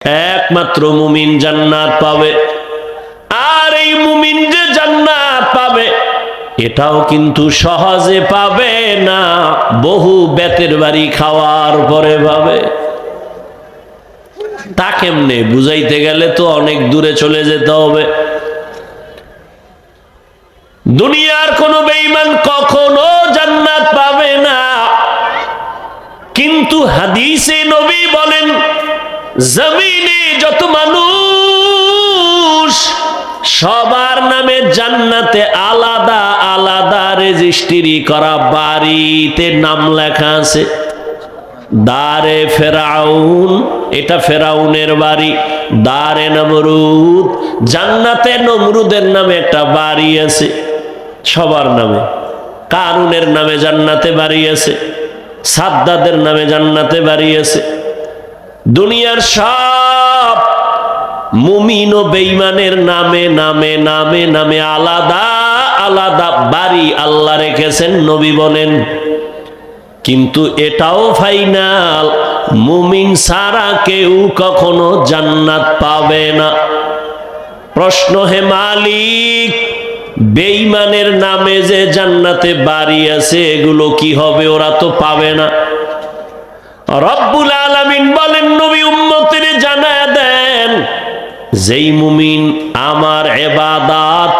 একমাত্র মুমিন জান্নাত পাবে। আর এই মুমিন যে জান্নাত পাবে, এটাও কিন্তু সহজে পাবে না, বহু বেতের বাড়ি খাওয়ার পরে পাবে। তা কেমনে? বুঝাইতে গেলে তো অনেক দূরে চলে যেতে হবে। দুনিয়ার কোন বেঈমান কখনো জান্নাত পাবে না। কিন্তু হাদিসে নবী বলেন জমিনে যত মানুষ, সবার নামে জান্নাতে আলাদা আলাদা রেজিস্ট্রি করা বাড়িতে নাম লেখা আছে। দারে ফেরাউন, এটা ফেরাউনের বাড়ি। দারে নমরুদ, জান্নাতে নমরুদের নামে একটা বাড়ি আছে, সবার নামে। কারুনের নামে জান্নাতে বাড়ি আছে, সাদ্দাদের নামে জান্নাতে বাড়ি আছে। দুনিয়ার সব মুমিন ও বেইমানের নামে নামে নামে নামে আলাদা আলাদা বাড়ি আল্লাহ রেখেছেন, নবী বলেন। কিন্তু এটাও ফাইনাল, মুমিন সারা কেউ কখনো জান্নাত পাবে না। প্রশ্ন, হে মালিক বেইমানের নামে যে জান্নাতে বাড়ি আছে, এগুলো কি হবে? ওরা তো পাবে না। রব্বুল আলামিন বলেন যেই মুমিন আমার এবাদাত,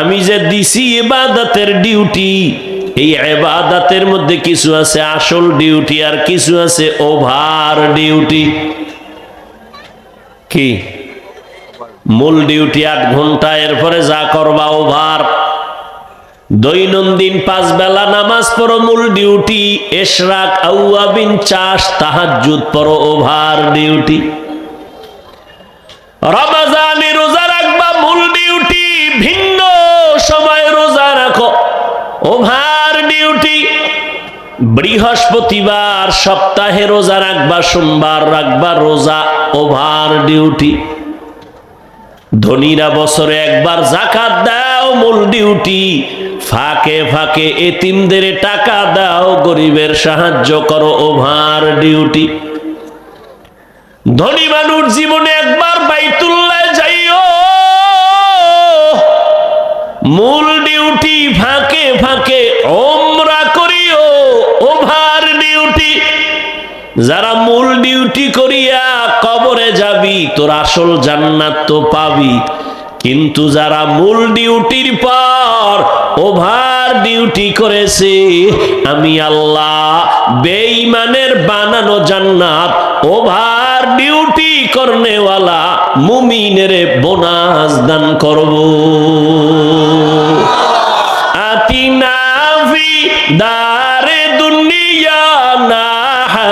আমি যে দিছি এবাদাতের ডিউটি, এই এবাদাতের মধ্যে কিছু আছে আসল ডিউটি আর কিছু আছে ওভার ডিউটি। কি? মূল ডিউটি আট ঘণ্টা, এরপরে যা করবা ওভার। দৈনন্দিন পাঁচ বেলা নামাজ পড়ো, মূল ডিউটি, এশরাক আউয়াবিন চাষ, তাহাজ্জুদ পড়ো, ওভার ডিউটি। রমাজানে রোজা রাখবা মূল ডিউটি ভিন্ন সময় রোজা রাখো। ওভার ডিউটি বৃহস্পতিবার সপ্তাহে রোজা রাখবা, সোমবার রাখবা, রোজা ওভার ডিউটি ধনীরা বছরে একবার জাকাত দাও, মূল ডিউটি ফাঁকে ফাঁকে এতিমদের টাকা দাও, গরিবের সাহায্য করো, ওভার ডিউটি ধনী মানুষ জীবনে একবার বাইতুল্লাহ যারা মূল ডিউটি করিয়া কবরে যাবি, তোর আসল জান্নাত তো পাবি। কিন্তু যারা মূল ডিউটির পর ওভার ডিউটি করেছে, আমি আল্লাহ বেঈমানের বানানো জান্নাত, ওভার ডিউটি করনেওয়ালা মুমিনের বোনাস দান করব। আতিনা ফি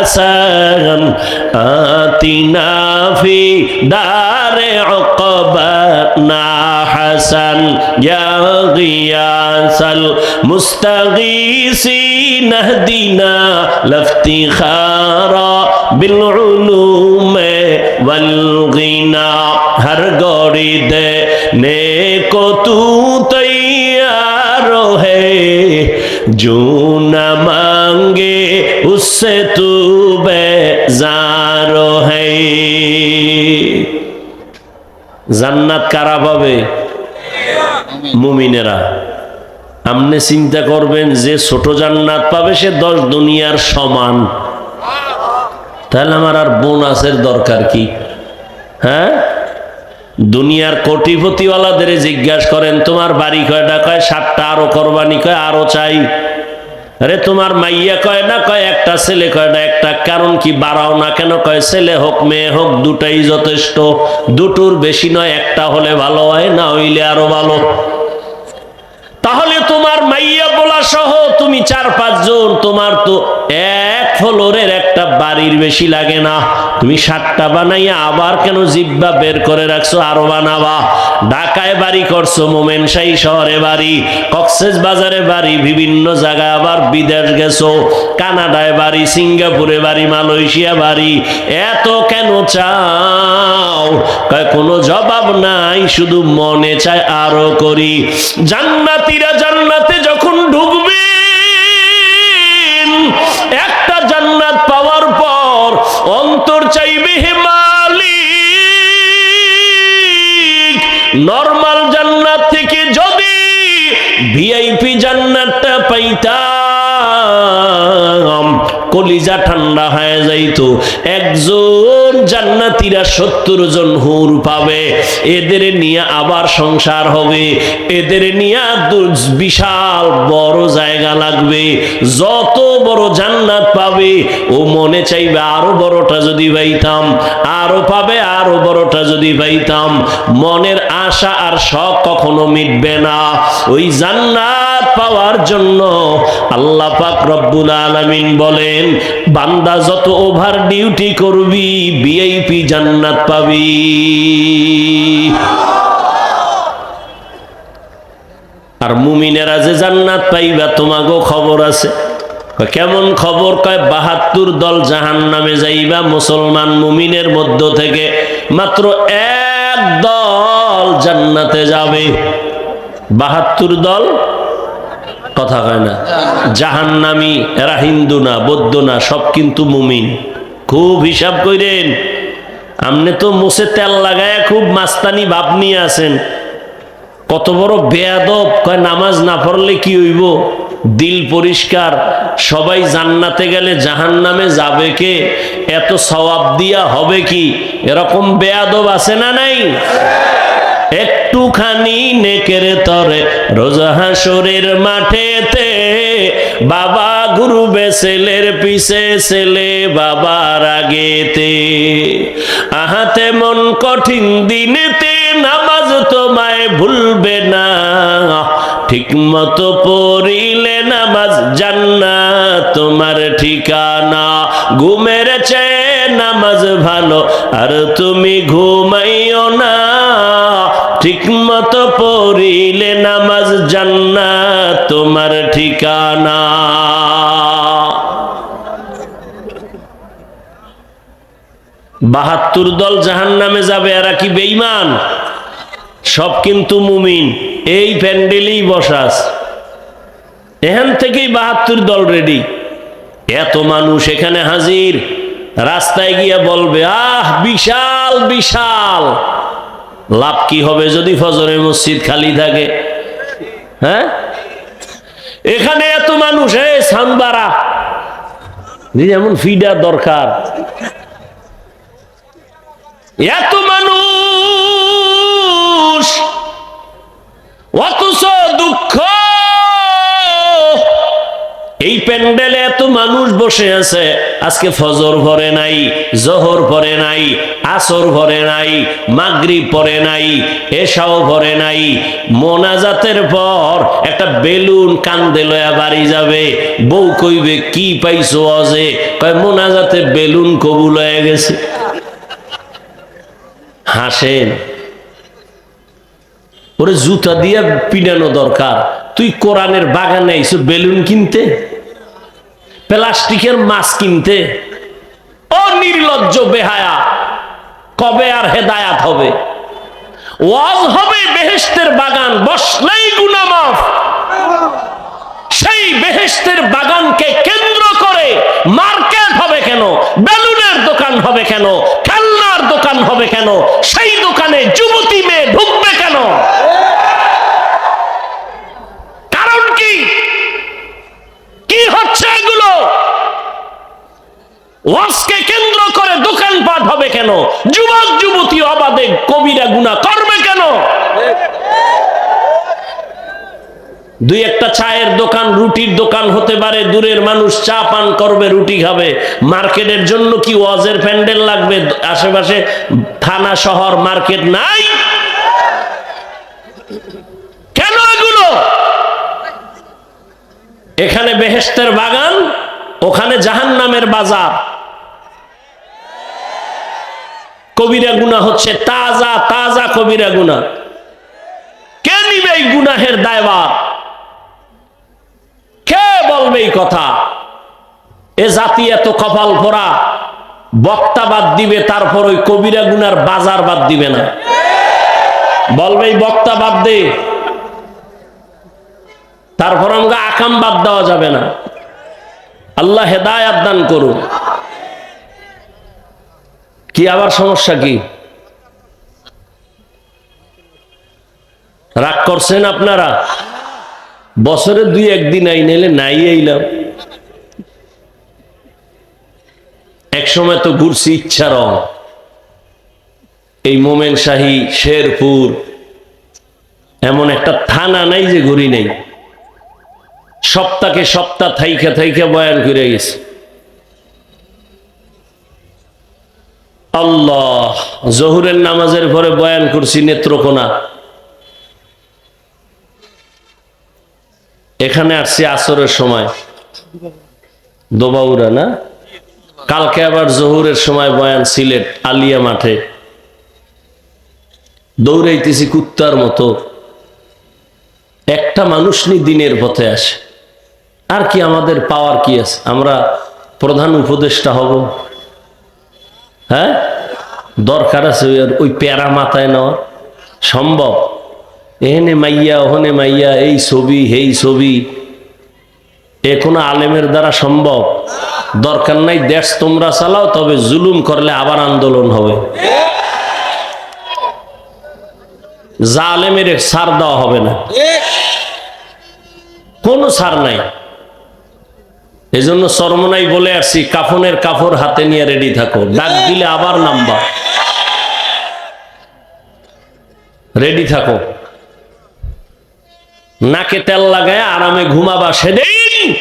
حسن آتنا في دار عقبنا حسن. يا غياث المستغيثين اهدنا لافتخار بالعلوم والغنى. هر غريد জান্নাত কারা পাবে? মুমিনেরা। আপনি চিন্তা করবেন যে ছোট জান্নাত পাবে সে দশ দুনিয়ার সমান। তাহলে আমার আর বোনাসের দরকার কি? হ্যাঁ? দুনিয়ার কোটিপতিওয়ালাদের জিজ্ঞাসা করেন, তোমার বাড়ি কয়টা? কয়, সাতটা, আরও করবানি কয়, আরও চাই। আরে তোমার মাইয়া কয় না, কয় একটা ছেলে কয় না, একটা কারণ কি বাড়াও না কেন? কয় ছেলে হোক, মেয়ে হোক, দুটাই যথেষ্ট। দুটোর বেশি নয়, একটা হলে ভালো হয়, না হইলে আরও ভালো। তাহলে তোমার মাইয়া বলা সহ তুমি চার পাঁচজন তোমার তো এক ফ্লোরের একটা বাড়ির বেশি লাগে না। তুমি সাতটা বানাইয়া আবার কেন জিব্বা বের করে রাখছো আরও বানাবা? ঢাকায় বাড়ি করছ, মোমেনশাহী শহরে বাড়ি, কক্সেস বাজারে বাড়ি, বিভিন্ন জায়গায় আবার বিদেশ গেছো, কানাডায় বাড়ি, সিঙ্গাপুরে বাড়ি, মালয়েশিয়া বাড়ি। এত কেন চাও? কোনো জবাব নাই, শুধু মনে চায় আরও করি। জান্নাতিরা জান্নাতে কলিজা ঠান্ডা হয়ে যাইতো। একজন জান্নাতীরা সত্তর জন হুর পাবে। এদের নিয়ে আবার সংসার হবে। এদের নিয়ে বিশাল বড় জায়গা লাগবে। যত বড় জান্নাত পাবে, ও মনে চাইবে আরও বড়টা যদি পাইতাম, আরও পাবে, আরও বড়টা যদি পাইতাম। মনের আশা আর শখ কখনো মিটবে না। ওই জান্নাত পাওয়ার জন্য আল্লাহ পাক রব্বুল আলামিন বলেন, বান্দা যত ওভার ডিউটি করবি ভিআইপি জান্নাত পাবি। আর মুমিনেরা যে জান্নাত পাইবা, তোমাগো খবর আছে। কেমন খবর? কয়, বাহাত্তর দল জাহান নামে যাইবা, মুসলমান মুমিনের মধ্য থেকে মাত্র এক দল জান্নাতে যাবে। বাহাত্তর দল কথা কয় না। জাহান্নামি এরা হিন্দু না বৌদ্ধ না সব কিন্তু মুমিন। খুব হিসাব কইরেন আপনি তো মুসে তেল লাগায় খুব মাস্তানি ভাব নিয়ে আছেন। কত বড় বেয়াদব, কয় নামাজ না পড়লে কি হইব? দিল পরিষ্কার, সবাই জান্নাতে গেলে জাহান নামে যাবে কে? এত সওয়াব দিয়া হবে কি? এরকম বেয়াদব আছে না নাই? একটুখানি নেকের তরে রোজা হাসরের মাঠেতে বাবা গুরুবে ছেলের পিছে ছেলে বাবার আগেতে। আহাতে মন কঠিন দিনেতে নামাজ তোমায় ভুলবে না। ঠিক মতো পড়িলে নামাজ জান্না তোমার ঠিকানা। ঘুমের চেয়ে নামাজ ভালো, আর তুমি ঘুমাইও না। ঠিক মতো পড়িলে নামাজ জান্না তোমার ঠিকানা। বাহাত্তর দল জাহান নামে যাবে, এরা কি বেইমান সব কিন্তু মুমিন। এই প্যান্ডেলেই বসাস। এখান থেকেই বাহাত্তর দল রেডি এত মানুষ এখানে হাজির। রাস্তায় গিয়ে বলবে, আহ, বিশাল বিশাল। লাভ কি হবে যদি ফজরে মসজিদ খালি থাকে? হ্যাঁ? এখানে এত মানুষ এ সানবারা। যেমন ফিডা দরকার। এত মানুষ, অথচ দুঃখ মানুষ বসে আছে, আজকে ফজর ভরে নাই, জহর ভরে নাই, আসর ভরে নাই, মাগরিব পরে নাই এসাও ভরে নাই, মোনাজাতের পর একটা বেলুন কান্দে লয়া বাড়ি যাবে, বউ কইবে, কি পাইছো অজে? কয় মোনাজাতে বেলুন কবুল হয়ে গেছে। হাসেন, ওরে জুতা দিয়ে পিনানো দরকার, তুই কোরআনের বাগানে আইসো বেলুন কিনতে? প্লাস্টিকের মাছ কিনতে। ও নির্লজ্জ বেহায়া। কবে আর হেদায়াত হবে? ওয়াজ হবে বেহেস্তের বাগান, বসলেই গুনামাফ সেই বেহেস্তের বাগানকে কেন্দ্র করে মার্কেট হবে কেন? বেলুনের দোকান হবে কেন? খেলনার দোকান হবে কেন? সেই দোকানে যুবতী মেয়ে ঢুকবে কেন কারণ কি কি হচ্ছে এগুলো ওয়াজকে কেন্দ্র করে দোকানপাট হবে কেন? যুবক, যুবতী, অবাধে কবিরা গুণা করবে কেন? দুই একটা চায়ের দোকান, রুটির দোকান হতে পারে, দূরের মানুষ চা পান করবে, রুটি খাবে। মার্কেটের জন্য কি ওয়াজের প্যান্ডেল লাগবে? আশেপাশে থানা, শহর, মার্কেট নাই? কেন এগুলো? এখানে বেহেস্তের বাগান, ওখানে জাহান নামের বাজার। কবিরা গুণা হচ্ছে তাজা তাজা কবিরা গুণা কে নিবে এই গুনাহের দায়বার কে বলবে এই কথা? এ জাতি এত কপাল ভরা, বক্তা বাদ দিবে, তারপর ওই কবিরা গুনার বাজার বাদ দিবে না। বলবে এই বক্তা বাদ দে। তারপর আমরা আকাম বাদ দেওয়া যাবে না। আল্লাহ হেদায়াত দান করুন। কি আবার সমস্যা কি? রাগ করছেন আপনারা? বছরে দুই একদিন আই নাইলে নাই আইলাম। এক সময় তো ঘুরছি ইচ্ছা রং। এই মোমেন শাহী শেরপুর, এমন একটা থানা নাই যে ঘুরি নেই। সপ্তাহে সপ্তাহ থাইকা থাইকা বয়ান করে গেছে। আল্লাহ, জহুরের নামাজের পরে বয়ান করছি নেত্রকোনা। এখানে আসছি আসরের সময়। দোবাউরা না? কালকে আবার জহুরের সময় বয়ান সিলেট আলিয়া মাঠে। দৌড়াইতেছি কুত্তার মতো। একটা মানুষ নি দিনের পথে আসে। আর কি আমাদের পাওয়ার কি আছে? আমরা প্রধান উপদেষ্টা হব। হ্যাঁ? দরকার আছে ওই প্যারা মাথায় নেওয়া। সম্ভব। এখানে মাইয়া ওহনে মাইয়া এই ছবি হেই ছবি। এ কোনো আলেমের দ্বারা সম্ভব। দরকার নাই দেশ তোমরা চালাও তবে জুলুম করলে আবার আন্দোলন হবে। যা আলেমের সার দেওয়া হবে না। কোনো সার নাই। এজন্য সরমনাই বলে আসছি কাফনের কাপড় হাতে নিয়ে রেডি থাকো। ডাক দিলে আবার নাম্বা রেডি থাকো। নাকে তেল লাগায় আরামে ঘুমাবা সেদিন।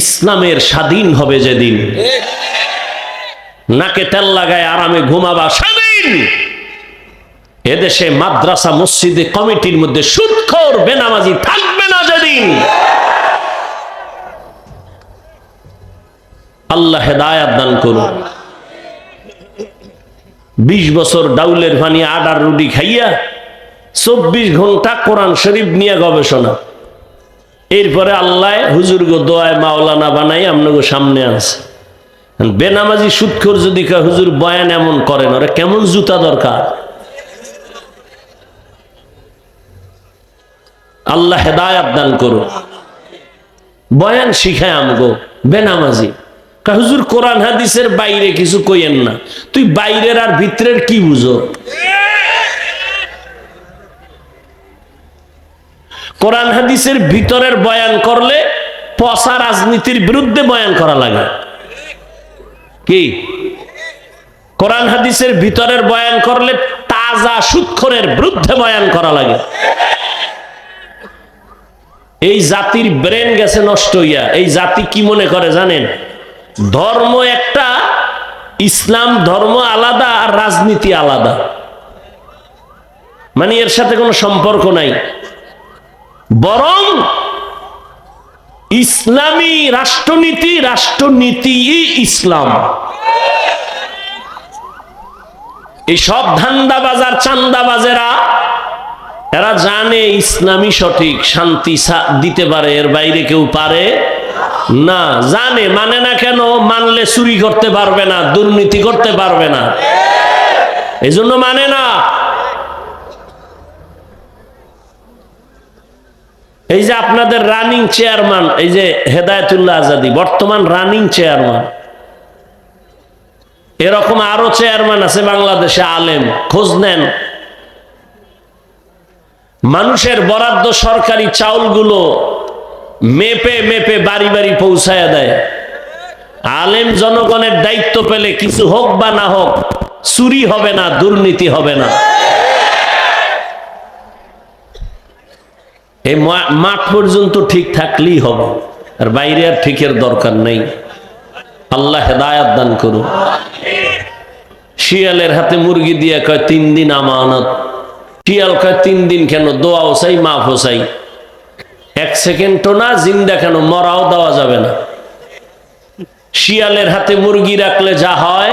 ইসলামের স্বাধীন হবে যেদিন। নাকে তেল লাগায় আরামে ঘুমাবা সেদিন। এদেশে মাদ্রাসা, মসজিদে, কমিটির মধ্যে সুৎখর বেনামাজি থাকবে না যেদিন। আল্লাহ হেদায়াত দান করুন। বিশ বছর ডাউলের পানি আডার রুটি খাইয়া চব্বিশ ঘণ্টা কোরআন শরীফ নিয়ে গবেষণা। এরপরে আল্লাহ হুজুর গো দোয়ায় মাওলানা বানাই আপনাকে সামনে আছে বেনামাজি সুৎখর যদি হুজুর, বয়ান এমন করেন, ওরা কেমন জুতা দরকার? আল্লাহ হেদায়াত দান করুন। বয়ান শিখায় আমগো বেনামাজি। হুজুর, কোরআন হাদিসের বাইরে কিছু কইেন না। তুই বাইরের আর ভিতরের কি বুঝো? কোরআন হাদিসের ভিতরের বয়ান করলে পচা রাজনীতির বিরুদ্ধে বয়ান করা লাগে। কি? কোরআন হাদিসের ভিতরের বয়ান করলে তাজা সুৎখরের বিরুদ্ধে বয়ান করা লাগে। এই জাতির ব্রেন গেছে নষ্ট হইয়া। এই জাতি কি মনে করে জানেন? ধর্ম একটা, ইসলাম ধর্ম আলাদা আর রাজনীতি আলাদা। মানে এর সাথে কোনো সম্পর্ক নাই। বরং ইসলামী রাষ্ট্রনীতি রাষ্ট্রনীতি ইসলাম। এই সব ধান্দাবাজার, চান্দাবাজেরা, এরা জানে ইসলামী সঠিক, শান্তি দিতে পারে, এর বাইরে কেউ পারে না, জানে মানে না কেন মানলে চুরি করতে পারবে না, দুর্নীতি করতে পারবে না। এই জন্য মানে না। এই যে আপনাদের রানিং চেয়ারম্যান এই যে হেদায়তুল্লাহ আজাদি, বর্তমান রানিং চেয়ারম্যান এরকম আরও চেয়ারম্যান আছে বাংলাদেশে, আলেম, খোঁজ নেন। মানুষের বরাদ্দ সরকারি চাউলগুলো মেপে মেপে বাড়ি বাড়ি পৌঁছায় দেয়। আলেম জনগণের দায়িত্ব পেলে কিছু হোক বা না হোক, চুরি হবে না, দুর্নীতি হবে না। এই মাঠ পর্যন্ত ঠিক থাকলেই হবে, আর বাইরে আর ঠিকের দরকার নেই। আল্লাহ হেদায়াত দান করুন। শিয়ালের হাতে মুরগি দিয়ে কয়, তিন দিন আমানত। শিয়াল কয়, তিন দিন কেন? দোয়া চাই মাফ চাই এক সেকেন্ডও না, জিন্দা কেন? মরাও দেওয়া যাবে না। শিয়ালের হাতে মুরগি রাখলে যা হয়,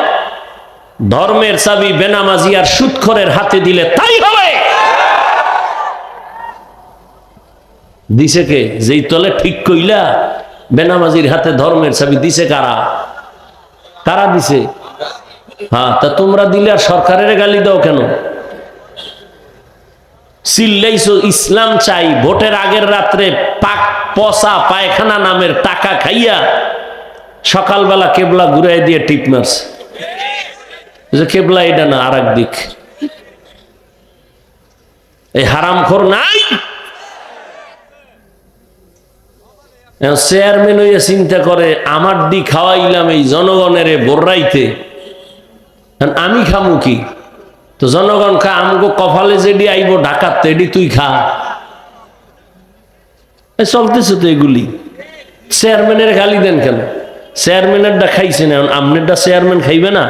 ধর্মের চাবি, বেনামাজি আর সুৎখরের হাতে দিলে তাই হবে। দিছে কে? যেই তলে ঠিক কইলা, বেনামাজির হাতে ধর্মের চাবি দিছে কারা? কারা দিছে? হ্যাঁ তা তোমরা দিলে আর সরকারের গালি দাও কেন? চিল্লাইছো ইসলাম চাই, ভোটের আগের রাত্রে পাক পচা পায়খানা নামের টাকা খাইয়া সকালবেলা কেবলা ঘুরাই দিয়ে টিপ মারছে। যে কেবলা এটা না আর দিক। এই হারামখোর নাই? চেয়ারম্যান হইয়া চিন্তা করে, আমার দি খাওয়াইলাম এই জনগণের বোর্রাইতে আমি খামু কি? তো জনগণ খা, আমগো কপালে যেডি আইব ঢাকাতে এডি তুই খা। চলতেছে তো এগুলি। চেয়ারম্যানের গালি দেন কেন? চেয়ারম্যানেরটা খাইছে না এখন আপনারটা চেয়ারম্যান খাইবে না?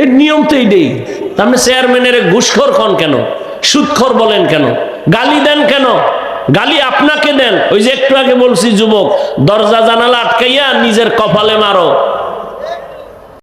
এই নিয়ম তো এইটাই। আপনি চেয়ারম্যানের ঘুষখোর খন কেন? সুদখোর বলেন কেন? গালি দেন কেন? গালি আপনাকে দেন। ওই যে একটু আগে বলছি, যুবক, দরজা জানালা আটকাইয়া নিজের কপালে মারো।